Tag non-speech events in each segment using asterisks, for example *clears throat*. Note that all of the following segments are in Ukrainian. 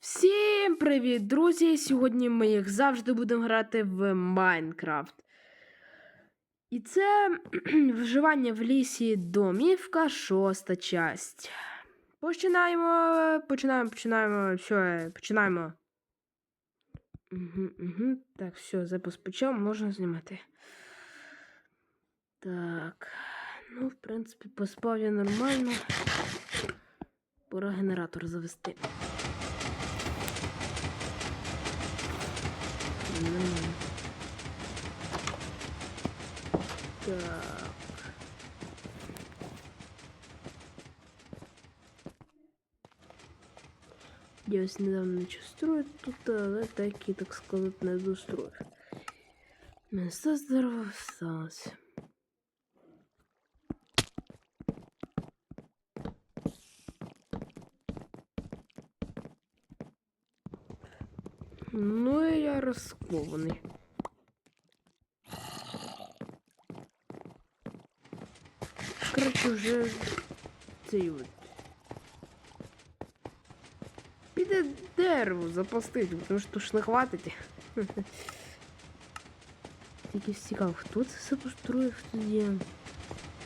Всім привіт, друзі! Сьогодні ми, як завжди, будемо грати в Майнкрафт. І це *clears throat* виживання в лісі домівка, шоста часть. Починаємо. Починаємо, починаємо. Все, починаємо. Угу, угу. Так, все, запис почав, можна знімати. Так. Ну, в принципі, поспав я нормально. Пора генератор завести. Так. Я ось недавно почав строїти тут, але так і, так сказати, не достроїв. Место здорово осталось. Ну, і я розкований. Коротше, вже цей от. Піде дерево запастити, тому що ж не хватить. Тільки цікаво, хто це все построїв тоді?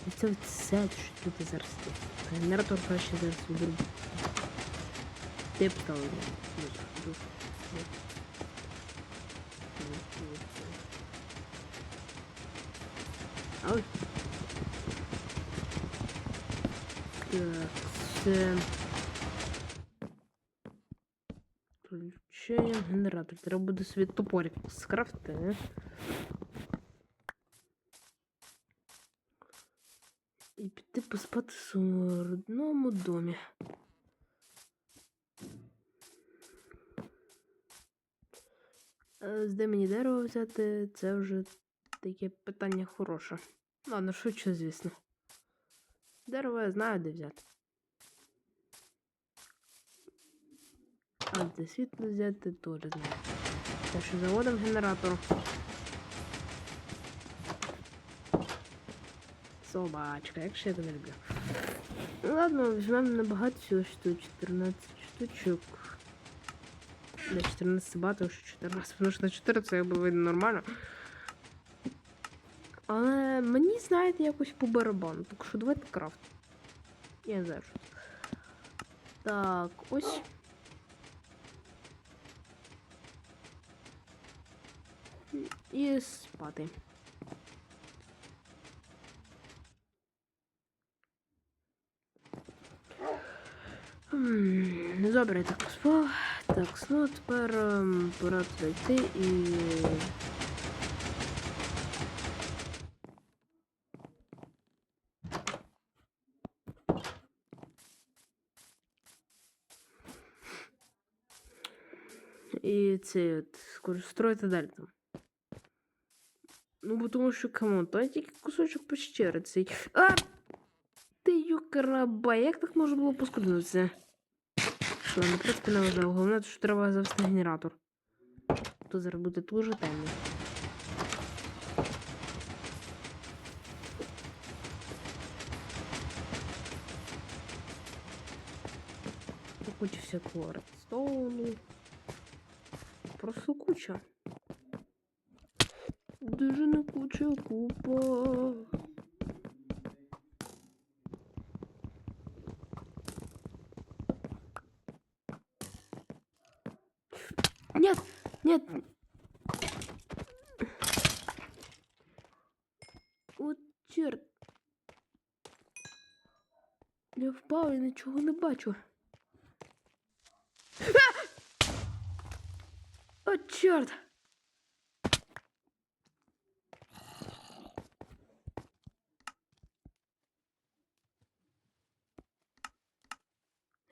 І це сет, що тут зараз. Генератор краще зараз виберу. Ти б Ой. Так, це... Включаємо генератор. Треба буде собі топорик скрафти. І піти поспати в своєму родному домі. Де мені дерево взяти, це вже таке питання хороше. Ладно, шучу, звісно. Дерево я знаю, де взяти. А де світло взяти, теж знаю. Так що заводимо генератор. Собачка, як ще я тебе люблю. Ну ладно, візьмемо набагато всього штук, 14 штучок. Для 14 багато, що 14, тому що на 4 це якби видно нормально. Але мені, знаєте, якось по барабану. Так що давайте крафт. Я не знаю, що. Так, ось. І спати. Добре, так спав. Так, ну тепер ем, пора туди йти і. І це от, скоро строїти далі там. Ну, бо тому що камон, то тільки кусочок пещери цей. А! Ти юкараба, як так можна було поскуднутися? Що, ну, в принципі, не важливо. Головне, що треба завести генератор. То зараз буде дуже темно. Куча всякого редстоуну. Просто куча. Дуже не куча купа. Нет, нет. От черт. Я впав і нічого не бачу. А! О, чорт!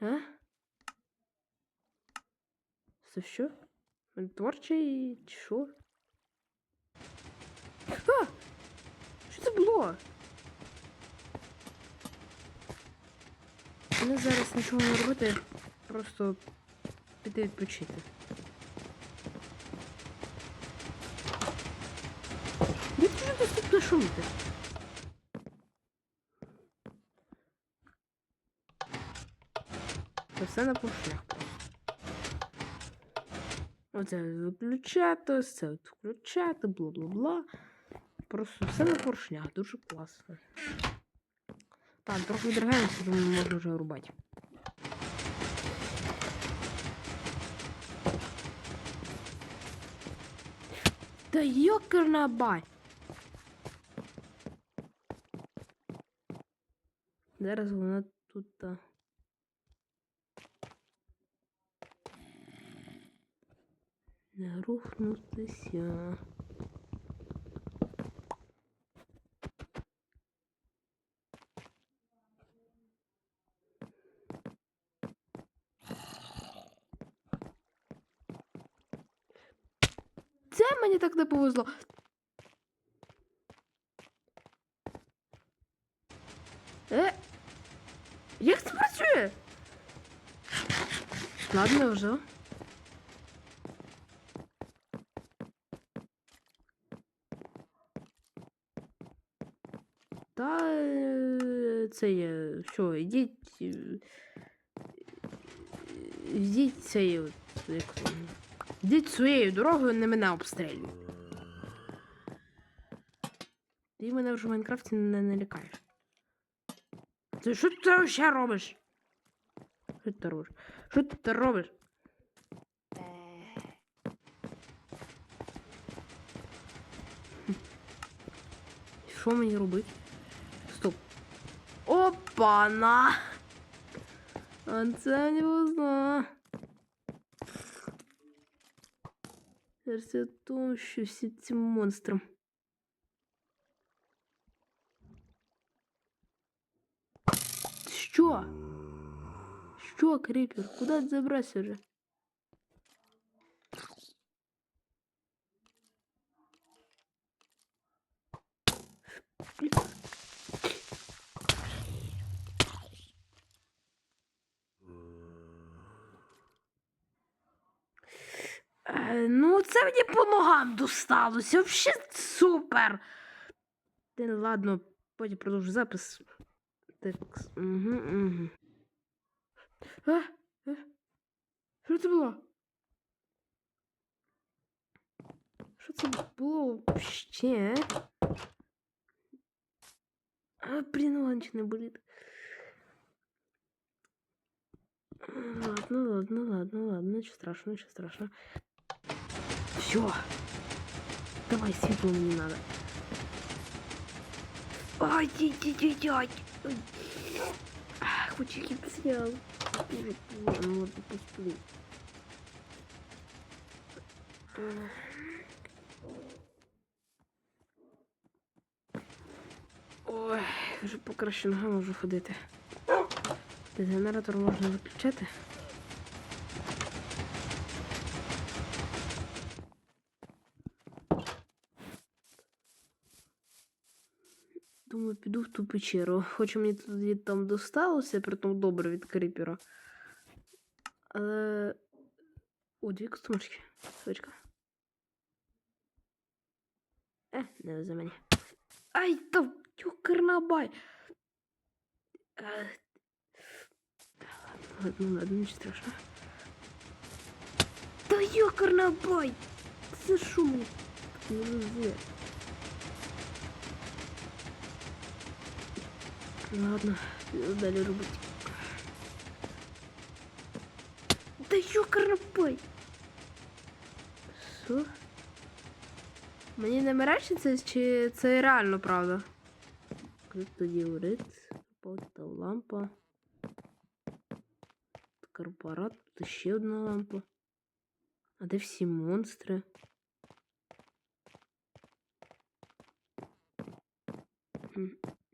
А? Це що? Творчий чи що? А! Що це було? Мене зараз нічого не робити, просто піти відпочити. Як ти шумити? Це все на пошлях. Оце виключати, це включати, бла-бла-бла. Просто все на поршнях, дуже класно. Так, трохи відригаємося, тому можна вже рубати. Та йокерна бай! Зараз вона тут. а, Не рухнутися. Це мені так не повезло. Е? Як це працює? Ладно вже. Та е, це є. Що, йдіть. е, Йдіть от, Як, йдіть своєю дорогою, не мене обстрілюй. Ти мене вже в Майнкрафті не налякаєш. Ти що ти ще робиш? Що ти робиш? Що ти робиш? Що мені робити? Стоп. Опа-на! А це не познала. Версія в тому, що всі ці монстри. Що, кріпер? Куди ти забрався вже? Е, ну, це мені по ногам досталося. Взагалі супер. Та ладно, потім продовжу запис. Так. Угу, угу. А? А? Що це було? Що це було ще? А, блін, ланч не болить. Ладно, ладно, ладно, ладно, ничего страшного, ничего страшного. Все. Давай, светло мне надо. Ай, ай, ай, ай, ай. Ой. А, Хочу кипсел. Ладно, ладно, посплю. Ой, вже покраще ногами можу ходити. Дегенератор можна виключати. Думаю, піду в ту печеру. Хоч мені тоді там досталося, притом добре від кріпера. Але. О, дві костюмочки. Сочка. Е, не везе мені. Ай, та юкернабай! Е, Ладно, ладно, ничего страшного. Да ёкарна бай! За що мені не Ладно, піду далі робити. Да ёкарна бай! Що? Мені не мерещиться, чи це реально правда? Криптодіорит, та лампа. Корпорат, тут ще одна лампа. А де всі монстри? Хм,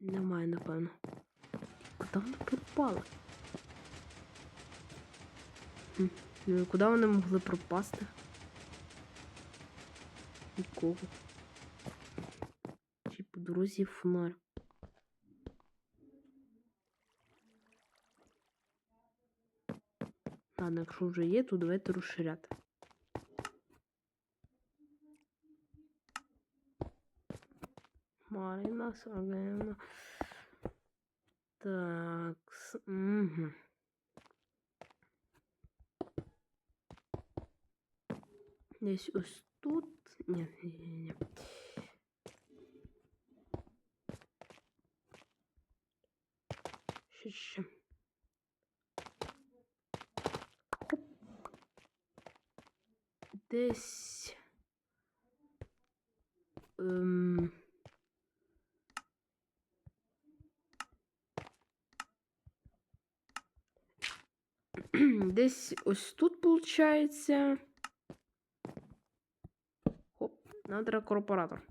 Немає, напевно. Куди вона пропала? Ну і куди вони могли пропасти? Нікого. Чи по дорозі фонарь? Ладно, якщо вже є, то давайте розширяти. Марина Сагена. Так. Угу. Десь ось тут. Ні, ні, ні. Ще. *clears throat* Десь ось тут получається. Хоп, надо корпоратор.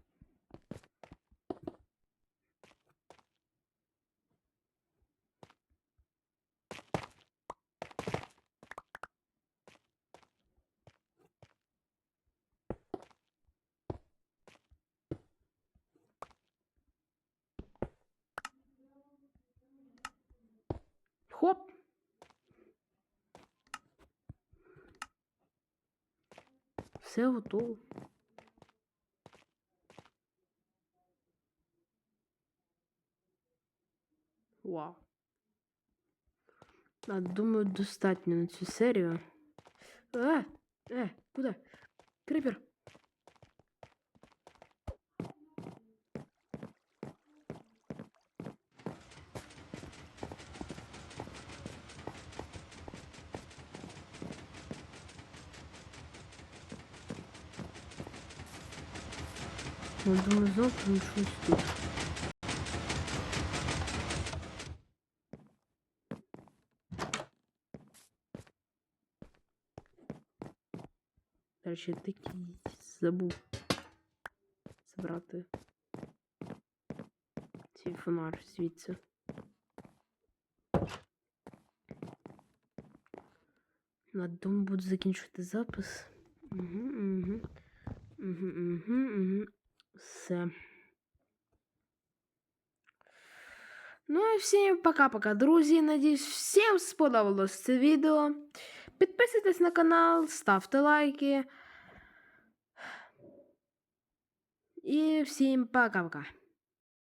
Хоп. Все готово. Вау. А, думаю, достатньо на цю серію. Е, е, куди? Крипер. Я думаю, завтра щось тут. До речі, такий забув забрати цей фонар звідси. На дому буду закінчувати запис. Угу, угу. Угу, угу, угу. Все. Ну і всім пока-пока, друзі. Надіюсь, всім сподобалось це відео. Підписуйтесь на канал, ставте лайки. І всім пока-пока.